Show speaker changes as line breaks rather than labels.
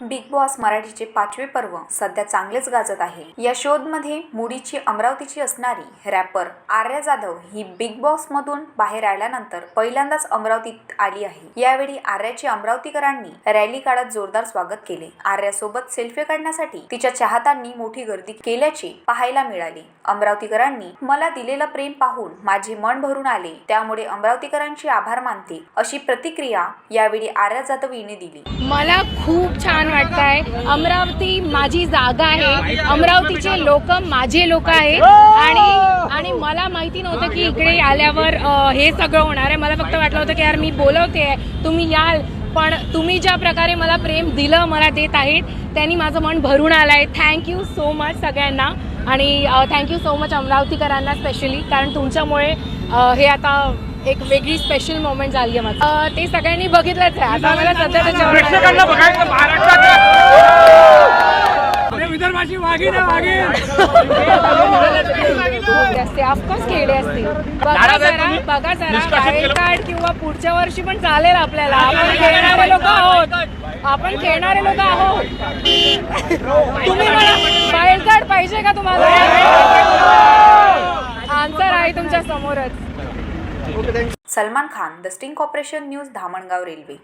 Big boss मराठीचे पाचवे पर्व सध्या चांगलेच गाजत आहे. या शोधमध्ये मुडीची अमरावतीची असणारी रॅपर आर्या जाधव ही बिग बॉस मधून बाहेर आल्यानंतर पहिल्यांदाच अमरावतीत आली आहे. यावेळी आर्याचे अमरावतीकरांनी रॅली काढत जोरदार स्वागत केले. आर्यासोबत सेल्फी काढण्यासाठी तिच्या चाहत्यांनी मोठी गर्दी केल्याचे पाहायला मिळाले. अमरावतीकरांनी मला दिलेलं प्रेम पाहून माझे मन भरून आले. त्यामुळे अमरावतीकरांचे आभार मानते अशी प्रतिक्रिया यावेळी आर्या जाधव हिने दिली.
मला खूप छान वाटत आहे अमरावती माझी जागा आहे. अमरावतीचे लोक माझे लोक आहेत. आणि आणि मला माहिती नव्हतं की इकडे आल्यावर हे सगळं होणार आहे. मला फक्त वाटलं होतं की यार मी बोलवते. तुम्ही याल. पण तुम्ही ज्या प्रकारे मला प्रेम दिलं मला देत आहेत त्यांनी माझं मन भरून आलं आहे थँक्यू सो मच सगळ्यांना. आणि थँक्यू सो मच अमरावतीकरांना स्पेशली कारण तुमच्यामुळे हे आता एक वेगळी स्पेशल मोमेंट झाली आहे माझं. ते सगळ्यांनी बघितलंच आहे. आता मला सध्या
प्रेक्षकांना बघायचं महाराष्ट्रात. विदर्भाची
असते ऑफकोर्स असते. बघा जरा? बघा जरा.
केलं?
कार्ड किंवा पुढच्या वर्षी पण चालेल आपल्याला. आपण खेळणारे लोक आहोत. आपण खेळणारे लोक आहोत. तुम्ही मला वाईल्ड कार्ड पाहिजे का तुम्हाला? आन्सर आहे तुमच्या समोरच.
Salman Khan the sting corporation news Dhamangaon Railway.